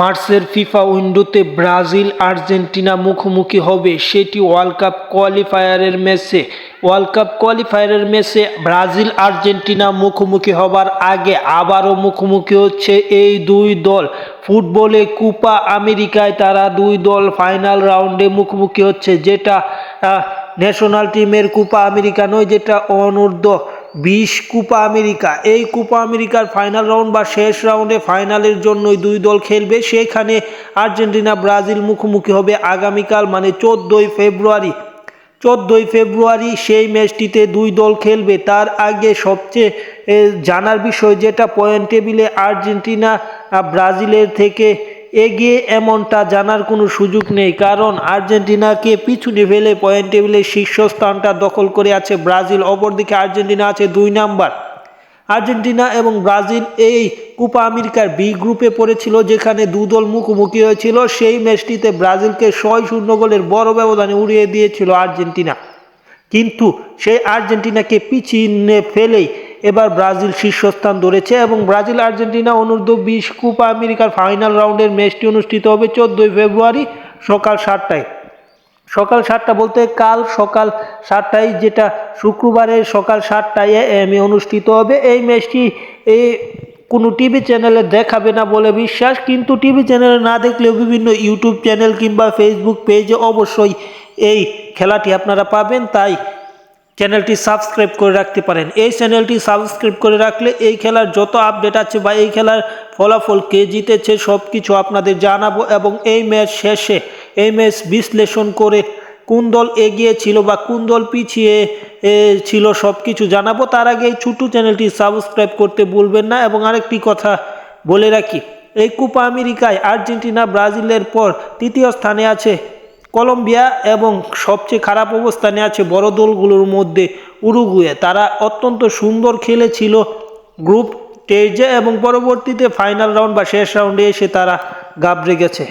মার্চের ফিফা উইন্ডোতে Brazil, Argentina মুখোমুখি হবে। সেটি ওয়ার্ল্ড কাপ কোয়ালিফায়ারের ম্যাচে। ওয়ার্ল্ড কাপ কোয়ালিফায়ারের ম্যাচে ব্রাজিল, আর্জেন্টিনা মুখোমুখি হবার আগে আবারও মুখোমুখি হচ্ছে এই দুই দল। ফুটবলে কুপা আমেরিকায় তারা দুই দল ফাইনাল রাউন্ডে মুখোমুখি হচ্ছে, যেটা ন্যাশনাল টিমের কুপা আমেরিকা নয়, যেটা অনূর্ধ্ব বিশ কুপা আমেরিকা। এই কুপা আমেরিকার ফাইনাল রাউন্ড বা শেষ রাউন্ডে ফাইনালের জন্যই দুই দল খেলবে। সেখানে আর্জেন্টিনা, ব্রাজিল মুখোমুখি হবে আগামীকাল মানে চোদ্দোই ফেব্রুয়ারি। চোদ্দোই ফেব্রুয়ারি সেই ম্যাচটিতে দুই দল খেলবে। তার আগে সবচেয়ে জানার বিষয় যেটা পয়েন্ট টেবিলে আর্জেন্টিনা ব্রাজিলের থেকে এগিয়ে এমনটা জানার কোনো সুযোগ নেই, কারণ আর্জেন্টিনাকে পিছনে ফেলে পয়েন্ট টেবিলের শীর্ষস্থানটা দখল করে আছে ব্রাজিল, অপরদিকে আর্জেন্টিনা আছে দুই নাম্বার। আর্জেন্টিনা এবং ব্রাজিল এই কোপা আমেরিকার বি গ্রুপে পড়েছিল, যেখানে দু দল মুখোমুখি হয়েছিল। সেই ম্যাচটিতে ব্রাজিলকে ছয় শূন্য গোলের বড় ব্যবধানে উড়িয়ে দিয়েছিল আর্জেন্টিনা। কিন্তু সেই আর্জেন্টিনাকে পিছিয়ে ফেলেই এবার ব্রাজিল শীর্ষস্থান ধরেছে এবং ব্রাজিল, আর্জেন্টিনা, অনূর্ধ্ব বিশ কোপা আমেরিকার ফাইনাল রাউন্ডের ম্যাচটি অনুষ্ঠিত হবে চোদ্দোই ফেব্রুয়ারি সকাল সাতটায়। সকাল সাতটা বলতে কাল সকাল সাতটায় যেটা শুক্রবারের সকাল সাতটায় এম অনুষ্ঠিত হবে। এই ম্যাচটি এই কোনো টিভি চ্যানেলে দেখাবে না বলে বিশ্বাস, কিন্তু টিভি চ্যানেলে না দেখলেও বিভিন্ন ইউটিউব চ্যানেল কিংবা ফেসবুক পেজে অবশ্যই এই খেলাটি আপনারা পাবেন। তাই চ্যানেলটি সাবস্ক্রাইব করে রাখতে পারেন। এই চ্যানেলটি সাবস্ক্রাইব করে রাখলে এই খেলার যত আপডেট আছে বা এই খেলার ফলাফল কে জিতেছে সব কিছু আপনাদের জানাব এবং এই ম্যাচ শেষে, এই ম্যাচ বিশ্লেষণ করে কোন দল এগিয়ে ছিল বা কোন দল পিছিয়ে ছিল সব কিছু জানাব। তার আগে এই ছোট্ট চ্যানেলটি সাবস্ক্রাইব করতে ভুলবেন না এবং আরেকটি কথা বলে রাখি, এই কোপা আমেরিকায় আর্জেন্টিনা ব্রাজিলের পর তৃতীয় স্থানে আছে কলম্বিয়া এবং সবচেয়ে খারাপ অবস্থানে আছে বড় দলগুলোর মধ্যে উরুগুয়ে। তারা অত্যন্ত সুন্দর খেলেছিল গ্রুপ স্টেজে এবং পরবর্তীতে ফাইনাল রাউন্ড বা শেষ রাউন্ডে এসে তারা গাবড়ে গেছে